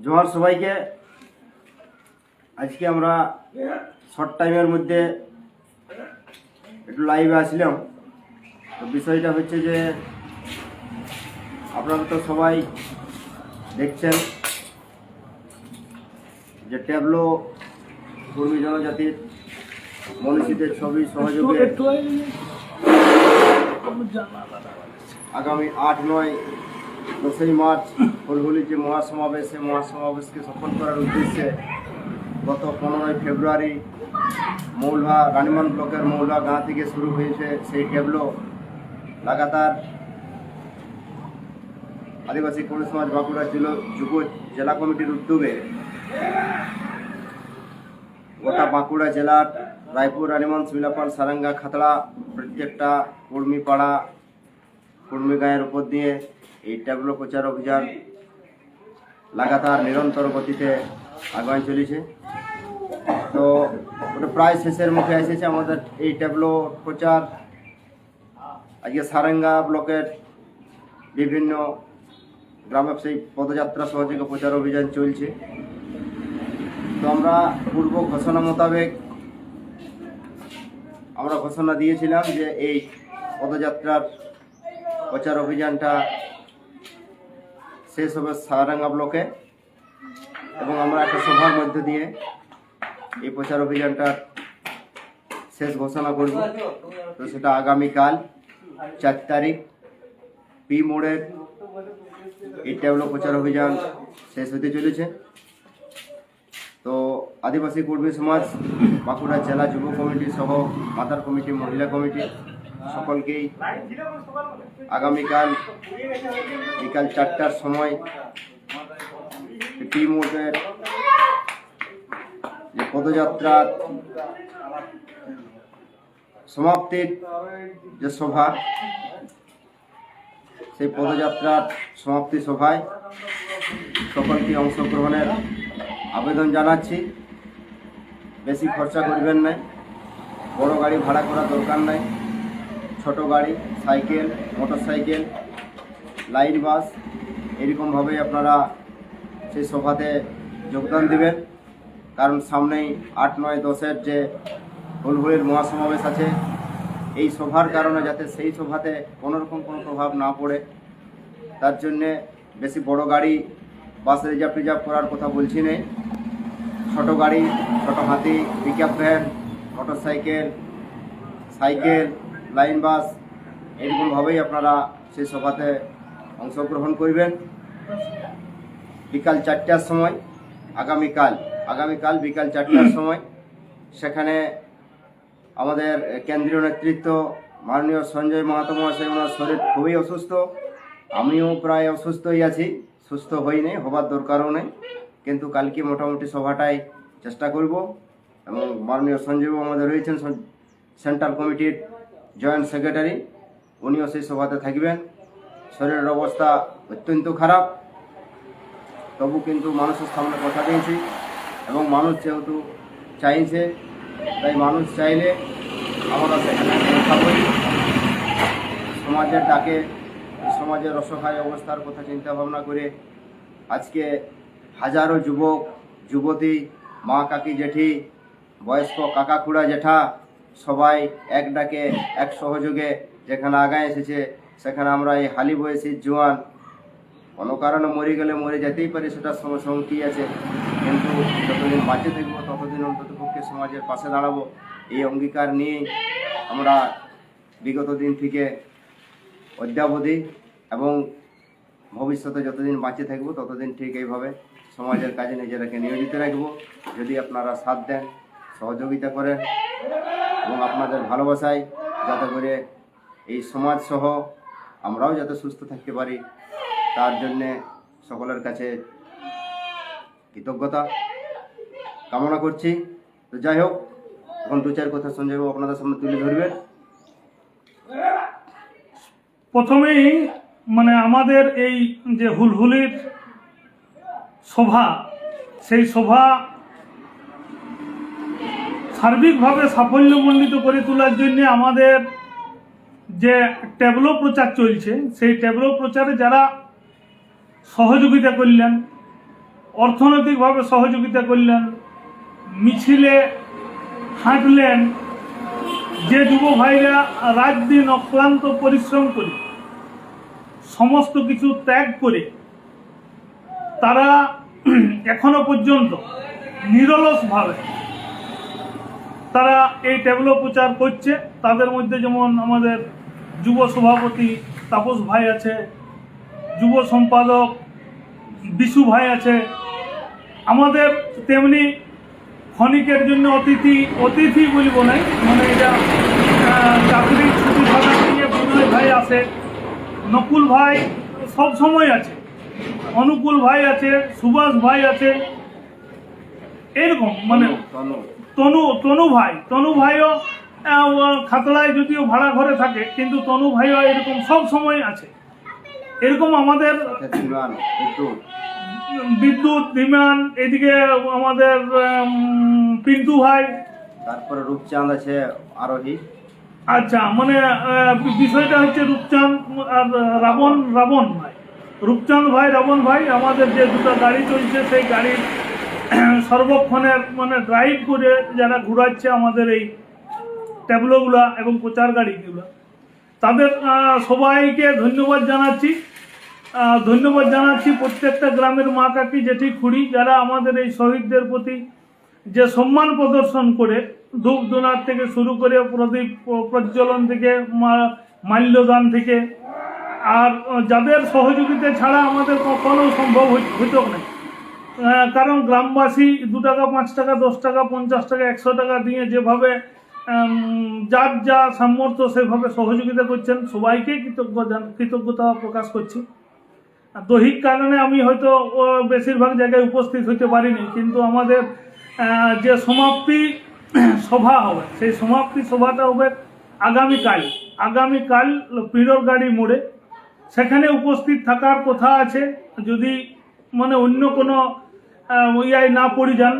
জোহার সবাইকে আজকে আমরা শর্ট টাইমের মধ্যে একটু লাইভে আসলাম তো বিষয়টা হচ্ছে যে আপনারা তো সবাই দেখছেন যে ট্যাবলো কর্মী জনজাতির মনীষীদের ছবি সহযোগে আগামী আট নয় দশই মার্চ হুলহুলি যে মহাসমাবেশ, সেই মহাসমাবেশকে সফল করার উদ্দেশ্যে গত পনেরোই ফেব্রুয়ারি মৌলভা রানীমান ব্লকের মৌলভা গাঁ থেকে শুরু হয়েছে সেই ট্যাবলো। লাগাতার আদিবাসী কবি সমাজ বাঁকুড়া জেলা, যুব জেলা কমিটির উদ্যোগে গোটা বাঁকুড়া জেলার রায়পুর, রানীমন শিলাপাল সারাঙ্গা, খাতড়া প্রত্যেকটা কর্মীপাড়া কর্মী গায়ের উপর দিয়ে এই ট্যাবলো প্রচার অভিযান লাগাতার নিরন্তর গতিতে আগামী চলেছে। তো ওটা প্রায় শেষের মুখে এসেছে আমাদের এই ট্যাবলো প্রচার। আজকে সারেঙ্গা ব্লকের বিভিন্ন গ্রামে সেই পদযাত্রা সহযোগে প্রচার অভিযান চলছে। তো আমরা পূর্ব ঘোষণা মোতাবেক আমরা ঘোষণা দিয়েছিলাম যে এই পদযাত্রার প্রচার অভিযানটা শেষ হবে সারাঙ্গা ব্লকে এবং আমরা একটা সভার মধ্য দিয়ে এই প্রচার অভিযানটার শেষ ঘোষণা করব। তো সেটা আগামীকাল চার তারিখ পি মোড়ের এই ট্যাবলো প্রচার অভিযান শেষ হতে চলেছে। তো আদিবাসী কর্মী সমাজ, বাঁকুড়া জেলা যুব কমিটি সহ মাতার কমিটি, মহিলা কমিটি সকলকেই আগামীকাল বিকাল চারটার সময় টি মোড়ের যে পদযাত্রার সমাপ্তির যে সভা, সেই পদযাত্রার সমাপ্তি সভায় সকলকে অংশগ্রহণের আবেদন জানাচ্ছি। বেশি খরচা করবেন না। বড় গাড়ি ভাড়া করা দরকার নাই। ছোট গাড়ি, cycle motor cycle light bus, এরকমভাবেই আপনারা সেই সভাতে যোগদান দেবেন। কারণ সামনেই আট, নয়, দশের যে হুলহুলির মহাসমাবেশ আছে, এই সভার কারণে যাতে সেই সভাতে কোনোরকম কোনো প্রভাব না পড়ে, তার জন্যে বেশি বড় গাড়ি, বাস রিজার্ভ রিজার্ভ করার কথা বলছি নেই ছোটো গাড়ি, ছোটো হাতি pick up van motor cycle cycle line bus এরকমভাবেই আপনারা সেই সভাতে অংশগ্রহণ করবেন। বিকাল চারটার সময়, আগামীকাল আগামীকাল বিকাল চারটার সময়। সেখানে আমাদের কেন্দ্রীয় নেতৃত্ব মাননীয় সঞ্জয় মাহাতো মহাশয়, ওনার শরীর খুবই অসুস্থ। আমিও প্রায় অসুস্থই আছি, সুস্থ হইনি, হবার দরকারও নেই। কিন্তু কালকে মোটামুটি সভাটাই চেষ্টা করব। এবং মাননীয় সঞ্জীব আমাদের রয়েছেন, সন- সেন্ট্রাল কমিটির জয়েন্ট সেক্রেটারি, উনিও সেই সভাতে থাকবেন। শরীরের অবস্থা অত্যন্ত খারাপ। তবু কিন্তু মানুষের সামনে কথা দিয়েছি এবং মানুষ যেহেতু চাইছে, তাই মানুষ চাইলে আমরা সেখানে দেখা করি। সমাজের ডাকে, সমাজের অসহায় অবস্থার কথা চিন্তা ভাবনা করে আজকে হাজারো যুবক, যুবতী মা কাকি জেঠি, বয়স্ক কাকা খুড়া জেঠা সবাই এক ডাকে, এক সহযোগে যেখানে আগায় এসেছে, সেখানে আমরা এই হালি বয়সী জোয়ান কোনো কারণে মরে গেলে মরে যেতেই পারি সেটার সঙ্গে আছে। কিন্তু যতদিন বাঁচে থাকব, ততদিন অন্তত পক্ষে সমাজের পাশে দাঁড়াবো। এই অঙ্গীকার নিয়েই আমরা বিগত দিন থেকে অদ্যাবধি এবং ভবিষ্যতে যতদিন বাঁচে থাকব, ততদিন ঠিক এইভাবে সমাজের কাজে নিজেরাকে নিয়োজিত রাখব। যদি আপনারা সাথ দেন, সহযোগিতা করেন এবং আপনাদের ভালোবাসায় যাতে করে এই সমাজ সহ আমরাও যাতে সুস্থ থাকতে পারি, তার জন্যে সকলের কাছে কৃতজ্ঞতা কামনা করছি। তো যাই হোক, এখন দু চার কথা সঞ্জয় বাবু আপনাদের সামনে তুলে ধরবেন প্রথমেই মানে আমাদের এই যে হুলহুলির শোভা, সেই শোভা সার্বিকভাবে সাফল্যমণ্ডিত করে তোলার জন্য আমাদের যে ট্যাবলো প্রচার চলছে, সেই ট্যাবলো প্রচারে যারা সহযোগিতা করলেন, অর্থনৈতিকভাবে সহযোগিতা করলেন, মিছিলে হাঁটলেন, যে যুব ভাইরা রাত দিন অক্লান্ত পরিশ্রম করে, সমস্ত কিছু ত্যাগ করে, তারা এখনও পর্যন্ত নিরলসভাবে তারা এই ট্যাবলো প্রচার করছে। তাদের মধ্যে যেমন আমাদের যুব সভাপতি তাপস ভাই আছে, যুব সম্পাদক বিশু ভাই আছে। আমাদের তেমনি ক্ষণিকের জন্য অতিথি অতিথি বলব না মানে এটা চাকরি ছুটি থাকা নিয়ে বিনয় ভাই আছে, নকুল ভাই সব সময় আছে, অনুকূল ভাই আছে, সুভাষ ভাই আছে, এরকম মানে তনু তনু ভাই তনু ভাইও খাতড়ায় যদিও ভাড়া ঘরে থাকে কিন্তু তনু ভাইও এরকম সব সময় আছে। এরকম আমাদের বিদ্যুৎ বিমান এদিকে আমাদের পিন্টু ভাই। তারপরে রূপচাঁদ আছে আরোহী। আচ্ছা মানে বিষয়টা হচ্ছে রূপচাঁদ আর রাবণ রাবণ ভাই। রূপচাঁদ ভাই রাবণ ভাই আমাদের যে দুটো গাড়ি চলছে সেই গাড়ির সর্বক্ষণের মানে ড্রাইভ করে যারা ঘুরাচ্ছে আমাদের এই ট্যাবলোগুলা এবং প্রচার গাড়িগুলো তাদের সবাইকে ধন্যবাদ জানাচ্ছি। ধন্যবাদ জানাচ্ছি প্রত্যেকটা গ্রামের মা কাকি, জেঠি, খুঁড়ি, যারা আমাদের এই শহীদদের প্রতি যে সম্মান প্রদর্শন করে, ধূপ দোনার থেকে শুরু করে প্রদীপ, প্রজ্বলন থেকে মাল্যদান থেকে, আর, যাদের সহযোগিতা ছাড়া আমাদের কখনো সম্ভব হই- হইতো না। কারণ গ্রামবাসী দু টাকা, পাঁচ টাকা, দশ টাকা, পঞ্চাশ টাকা, একশো টাকা দিয়ে যেভাবে যার যা সামর্থ্য সেভাবে সহযোগিতা করছেন, সবাইকে কৃতজ্ঞ কৃতজ্ঞতা প্রকাশ করছি। দৈহিক কারণে আমি হয়তো বেশিরভাগ জায়গায় উপস্থিত হতে পারিনি, কিন্তু আমাদের যে সমাপ্তি সভা হবে, সেই সমাপ্তি সভাটা হবে আগামীকাল। আগামীকাল পিরর গাড়ি মোড়ে। সেখানে উপস্থিত থাকার কথা আছে, যদি মানে অন্য কোনো ইয়ায় না পড়ে যান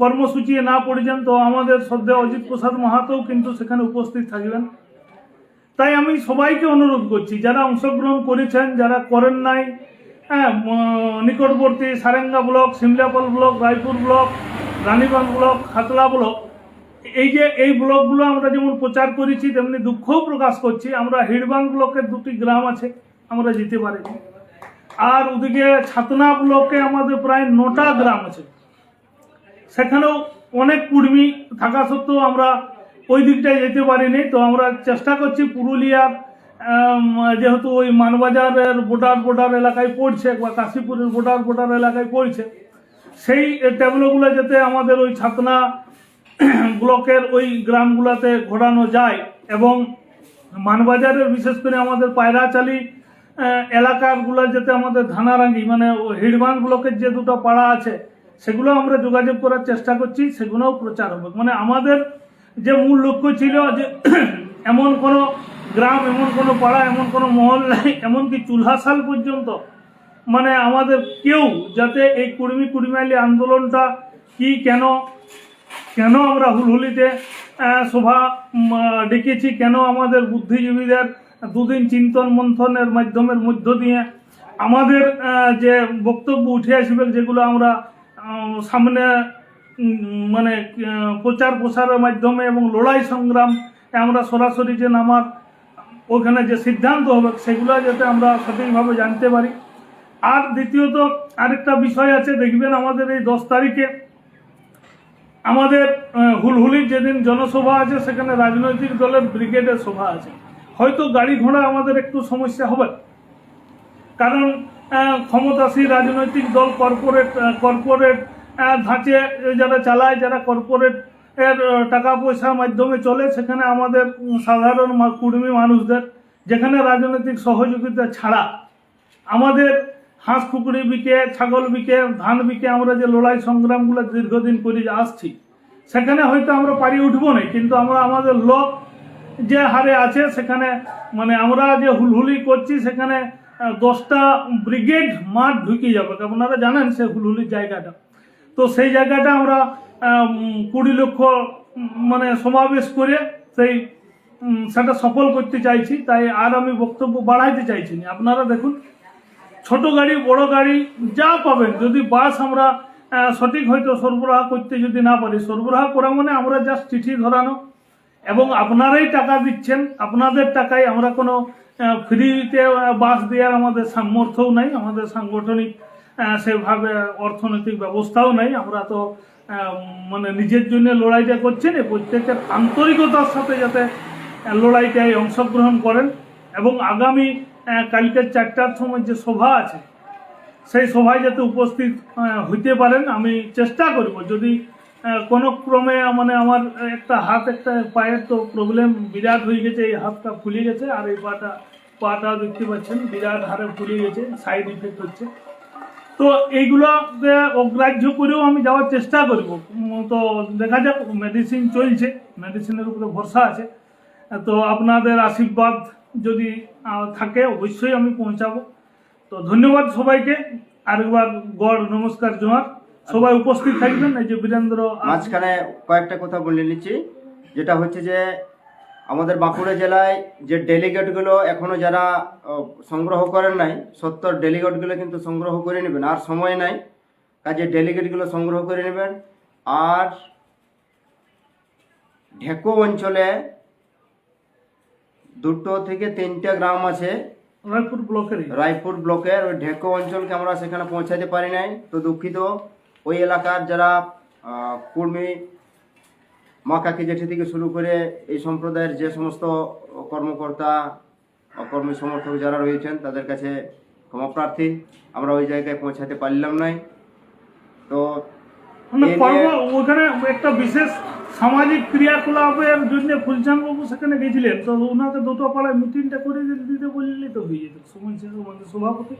কর্মসূচি না পড়ে যান, তো আমাদের শ্রদ্ধা অজিত প্রসাদ মাহাতোও কিন্তু সেখানে উপস্থিত থাকবেন। তাই আমি সবাইকে অনুরোধ করছি, যারা অংশগ্রহণ করেছেন, যারা করেন নাই হ্যাঁ নিকটবর্তী Sarenga block, Simlapal block, Raipur block, Raniganj block, Khatla block, এই যে এই ব্লকগুলো আমরা যেমন প্রচার করেছি, তেমনি দুঃখও প্রকাশ করছি, আমরা হিড়বাং ব্লকের দুটি গ্রাম আছে, আমরা যেতে পারিনি। আর ওদিকে ছাতনা ব্লকে আমাদের প্রায় নটা গ্রাম আছে। সেখানেও অনেক কুর্মী থাকা সত্ত্বেও আমরা ওই দিকটায় যেতে পারিনি। তো আমরা চেষ্টা করছি পুরুলিয়ার যেহেতু ওই মানবাজারের বর্ডার বর্ডার এলাকায় পড়ছে, বা কাশীপুরের বর্ডার বর্ডার এলাকায় পড়ছে, সেই ট্যাবলোগুলো যাতে আমাদের ওই ছাতনা ব্লকের ওই গ্রামগুলোতে ঘোরানো যায় এবং মানবাজারের বিশেষ করে আমাদের পায়রাচালি এলাকাগুলো যাতে আমাদের ধানারাঙ্গি মানে ও হিড়বান ব্লকের যে দুটো পাড়া আছে সেগুলো আমরা যোগাযোগ করার চেষ্টা করছি সেগুলোও প্রচার হবে। মানে আমাদের যে মূল লক্ষ্য ছিল যে এমন কোনো গ্রাম এমন কোনো পাড়া এমন কোনো মহল নাই এমনকি চুলহাসাল পর্যন্ত। মানে আমাদের কেউ যাতে এই কুর্মী কুর্মিয়ালি আন্দোলনটা কি কেন কেন আমরা হুলহুলিতে আহ, ডেকেছি কেন আমাদের বুদ্ধিজীবীদের দুদিন চিন্তন মন্থনের মাধ্যমের মধ্য দিয়ে আমাদের যে বক্তব্য উঠে আসবে, যেগুলো আমরা সামনে মানে প্রচার প্রসারের মাধ্যমে এবং লড়াই সংগ্রাম, আমরা সরাসরি যে নামার, ওখানে যে সিদ্ধান্ত হবে, সেগুলো যাতে আমরা সঠিকভাবে জানতে পারি। আর দ্বিতীয়ত, আরেকটা বিষয় আছে, দেখবেন আমাদের এই দশ তারিখে আমাদের হুলহুলির যেদিন জনসভা আছে, সেখানে রাজনৈতিক দলের ব্রিগেডের সভা আছে। হয়তো গাড়ি ঘোড়া আমাদের একটু সমস্যা হবে। কারণ আহ, ক্ষমতাসীন রাজনৈতিক দল কর্পোরেট কর্পোরেট ধাঁচে যারা চালায় যারা কর্পোরেট এর টাকা পয়সার মাধ্যমে চলে সেখানে আমাদের সাধারণ কুর্মী মানুষদের যেখানে রাজনৈতিক সহযোগিতা ছাড়া আমাদের হাঁস পুকুরি বিকে ছাগল বিকে ধান বিকে আমরা যে লড়াই সংগ্রামগুলো দীর্ঘদিন করে আসছি সেখানে হয়তো আমরা পারি উঠবো না কিন্তু আমরা আমাদের লোক যে হারে আছে, সেখানে মানে আমরা যে হুলহুলি করছি, সেখানে দশটা ব্রিগেড মাঠ ঢুকে যাবে। আপনারা জানেন সে হুলহুলির জায়গাটা। তো সেই জায়গাটা আমরা কুড়ি লক্ষ মানে সমাবেশ করে সেই সেটা সফল করতে চাইছি। তাই আর আমি বক্তব্য বাড়াইতে চাইছি না আপনারা দেখুন, ছোট গাড়ি, বড় গাড়ি যা পাবেন। যদি বাস আমরা সঠিক হয়তো সরবরাহ করতে যদি না পারি, সরবরাহ করা মানে আমরা জাস্ট চিঠি ধরানো। এবং আপনারাই টাকা দিচ্ছেন, আপনাদের টাকায় আমরা কোনো ফ্রিতে বাস দেওয়ার আমাদের সামর্থ্যও নাই, আমাদের সাংগঠনিক সেভাবে অর্থনৈতিক ব্যবস্থাও নাই। আমরা তো মানে নিজের জন্য লড়াইটা করছেন এই প্রত্যেকের আন্তরিকতার সাথে যাতে লড়াইটায় অংশগ্রহণ করেন এবং আগামী কালকের চারটার সময় যে সভা আছে, সেই সভায় যাতে উপস্থিত হইতে পারেন, আমি চেষ্টা করব। যদি কোনো ক্রমে মানে আমার একটা হাত, একটা পায়ের তো প্রবলেম বিরাট হয়ে গেছে, এই হাতটা ফুলে গেছে, আর এই পাটা পাটা দেখতে পাচ্ছেন, বিরাট হারে ফুলে গেছে সাইড ইফেক্ট হচ্ছে। তো এইগুলোকে অগ্রাহ্য করেও আমি যাওয়ার চেষ্টা করব। তো দেখা যাক মেডিসিন চলছে মেডিসিনের উপরে ভরসা আছে। তো আপনাদের আশীর্বাদ যদি থাকে, অবশ্যই আমি পৌঁছাবো। তো ধন্যবাদ সবাইকে। আরেকবার গড় নমস্কার জোহার সবাই উপস্থিত থাকবেন এই যে বীরেন্দ্র মাঝখানে কয়েকটা কথা বলে নিচ্ছি। যেটা হচ্ছে যে আমাদের বাঁকুড়া জেলায় যে ডেলিগেটগুলো এখনও যারা সংগ্রহ করেন নাই সত্তর ডেলিগেটগুলো কিন্তু সংগ্রহ করে নেবেন আর সময় নাই। কাজে ডেলিগেটগুলো সংগ্রহ করে নেবেন। আর ঢেকো অঞ্চলে দুটো থেকে তিনটা গ্রাম আছে। রায়পুর ব্লকের রায়পুর ব্লকের ওই ঢেকো অঞ্চলকে আমরা সেখানে পৌঁছাতে পারি নাই তো দুঃখিত। ওই এলাকার যারা কর্মী মা কাকি জেঠি থেকে শুরু করে এই সম্প্রদায়ের যে সমস্ত কর্মকর্তা কর্মী সমর্থক যারা রয়েছেন তাদের কাছে ক্ষমা প্রার্থী। আমরা ওই জায়গায় পৌঁছাতে পারলাম নাই। তো ওখানে একটা বিশেষ সামাজিক ক্রিয়াকলাপের জন্য ফুলচাঁদ বাবু সেখানে গেছিলেন। তো ওনাকে দুটো পাড়ায় মিটিংটা করে দিতে- দিতে বললেই তো হয়ে যেত। সময় শেষ আমাদের সভাপতি।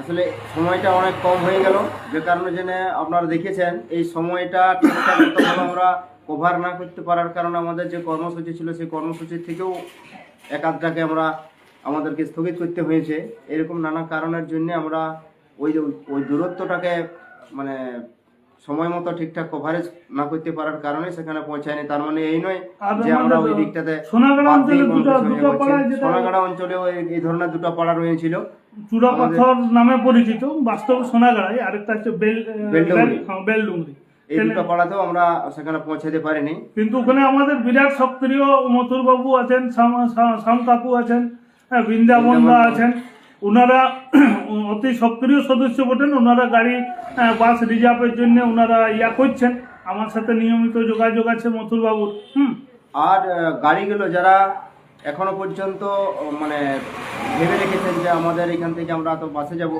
আসলে সময়টা অনেক কম হয়ে গেল। যে কারণে জেনে আপনারা দেখেছেন এই সময়টা ঠিকঠাক আমরা কভার না করতে পারার কারণে আমাদের যে কর্মসূচি ছিল, সেই কর্মসূচি থেকেও এক আধটাকে আমরা আমাদেরকে স্থগিত করতে হয়েছে। এরকম নানা কারণের জন্য আমরা ওই ওই দূরত্বটাকে মানে সময় মতো ঠিকঠাক কভারেজ না করতে পারার কারণে সেখানে পৌঁছায়নি। তার মানে এই নয় যে আমরা ওই দিকটাতে সোনাগাড়া অঞ্চলে অঞ্চলেও এই- ধরনের দুটো পাড়া রয়েছিল। চূড়া পাথর নামে পরিচিত বাস্তব সোনাগাড়ায়। আরেকটা হচ্ছে বেল বেলডুংরি। হ্যাঁ, এই দুটো পাড়াতেও আমরা সেখানে পৌঁছাতে পারিনি। কিন্তু ওখানে আমাদের বিরাট সক্রিয় মথুর বাবু আছেন শ্যাম- কাকু আছেন হ্যাঁ, বৃন্দাবন আছেন। ওনারা অতি সক্রিয় সদস্য বটেন ওনারা গাড়ি বাস রিজার্ভের জন্য ওনারা ইয়া করছেন। আমার সাথে নিয়মিত যোগাযোগ আছে মথুর বাবুর হুম? আর গাড়িগুলো যারা এখনও পর্যন্ত মানে ভেবে রেখেছেন যে আমাদের এখান থেকে আমরা তো বাসে যাব,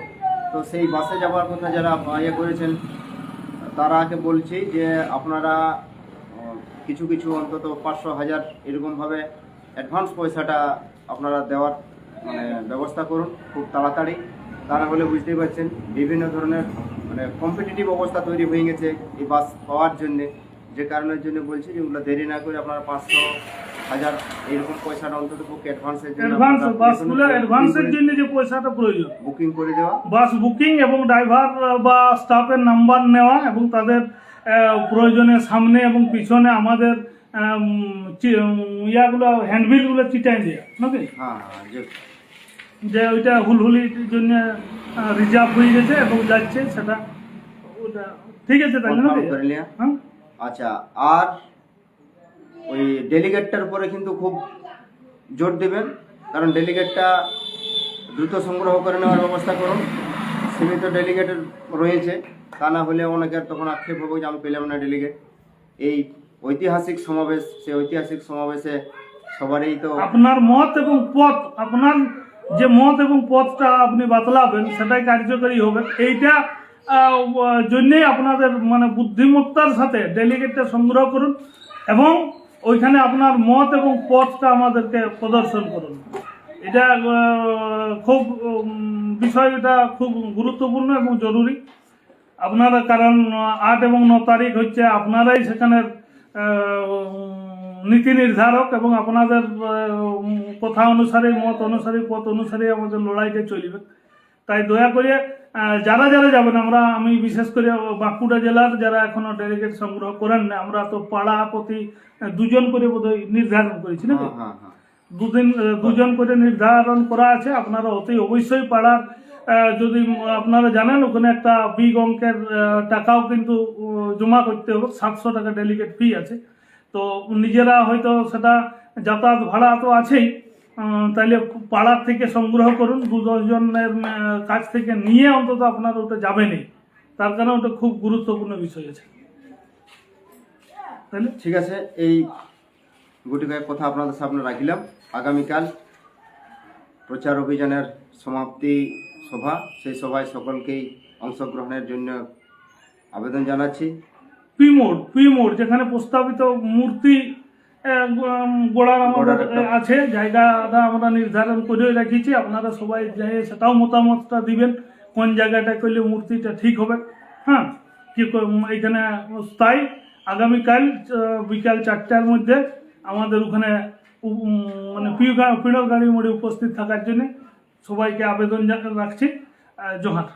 তো সেই বাসে যাওয়ার কথা যারা ইয়ে করেছেন, তারাকে বলছি যে আপনারা কিছু কিছু অন্তত পাঁচশো হাজার এরকমভাবে অ্যাডভান্স পয়সাটা আপনারা দেওয়ার মানে ব্যবস্থা করুন খুব তাড়াতাড়ি। তা না হলে বুঝতেই পারছেন বিভিন্ন ধরনের মানে কম্পিটিটিভ অবস্থা তৈরি হয়ে গেছে এই বাস পাওয়ার জন্যে। যে কারণের জন্য বলছি যে ওগুলো দেরি না করে আপনারা পাঁচশো হাজার এরকম পয়সাটা অন্তত পক্ষে অ্যাডভান্সের জন্য অ্যাডভান্স বাসগুলো অ্যাডভান্সের জন্য যে পয়সাটা প্রয়োজন। বুকিং করে দেওয়া। বাস বুকিং এবং ড্রাইভার বা স্টাফের নাম্বার নেওয়া এবং তাদের প্রয়োজনে সামনে এবং পিছনে আমাদের ইয়াগুলো হ্যান্ডবিলগুলো চিটাই দেওয়া নাকি? হ্যাঁ হ্যাঁ যে ওইটা হুলহুলির জন্য রিজার্ভ হয়ে গেছে এবং যাচ্ছে সেটা ওটা ঠিক আছে তাহলে নাকি? হ্যাঁ। আচ্ছা আর ওই ডেলিগেটটার উপরে কিন্তু খুব জোর দেবেন কারণ ডেলিগেটটা দ্রুত সংগ্রহ করে নেওয়ার ব্যবস্থা করুন। সীমিত ডেলিগেটের রয়েছে তা না হলে অনেকের তখন আক্ষেপ হবে যে আমি পেলাম না ডেলিগেট এই ঐতিহাসিক সমাবেশ সেই ঐতিহাসিক সমাবেশে সবারই তো আপনার মত এবং পথ আপনার যে মত এবং পথটা আপনি বাতলাবেন সেটাই কার্যকরী হবে। এইটা জন্যেই আপনাদের মানে বুদ্ধিমত্তার সাথে ডেলিগেটটা সংগ্রহ করুন এবং ওইখানে আপনার মত এবং পথটা আমাদেরকে প্রদর্শন করুন। এটা খুব বিষয়টা খুব গুরুত্বপূর্ণ এবং জরুরি। আপনারা কারণ আট এবং ন তারিখ হচ্ছে আপনারাই সেখানের আহ, নীতি নির্ধারক এবং আপনাদের কথা অনুসারে মত অনুসারে পথ অনুসারে আমাদের লড়াইটা চলবে। তাই দয়া করে যারা যারা যাবেন আমরা আমি বিশেষ করে বাঁকুড়া জেলার যারা এখনও ডেলিগেট সংগ্রহ করেন না আমরা তো পাড়া প্রতি দুজন করে বোধহয় নির্ধারণ করেছি নাকি? হ্যাঁ হ্যাঁ হ্যাঁ। দুদিন দুজন করে নির্ধারণ করা আছে আপনারা অতি অবশ্যই পাড়ার যদি আপনারা জানেন, ওখানে একটা বিগ অঙ্কের টাকাও কিন্তু জমা করতে হবে সাতশো টাকা ডেলিগেট ফি আছে। তো নিজেরা হয়তো সেটা যাতায়াত ভাড়া তো আছেই। তাইলে পাড়ার থেকে সংগ্রহ করুন। দু দশজনের কাছ থেকে নিয়ে অন্তত আপনার ওটা যাবেনই। তার কারণে ওটা খুব গুরুত্বপূর্ণ বিষয় আছে। তাহলে ঠিক আছে, এই গুটি কয়েক কথা আপনাদের সামনে রাখিলাম। আগামীকাল প্রচার অভিযানের সমাপ্তি সভা। সেই সভায় সকলকেই অংশগ্রহণের জন্য আবেদন জানাচ্ছি। পি মোড় পি মোড় যেখানে প্রস্তাবিত মূর্তি গড়ার আমাদের আছে জায়গাটা আমরা নির্ধারণ করে রেখেছি। আপনারা সবাই যাই সেটাও মতামতটা দিবেন কোন জায়গাটা করলে মূর্তিটা ঠিক হবে। হ্যাঁ কি এখানে স্থায়ী আগামীকাল বিকাল চারটার মধ্যে আমাদের ওখানে মানে পিড় গাড়ি মোড়ে উপস্থিত থাকার জন্য সবাইকে আবেদন রাখছি জোহার।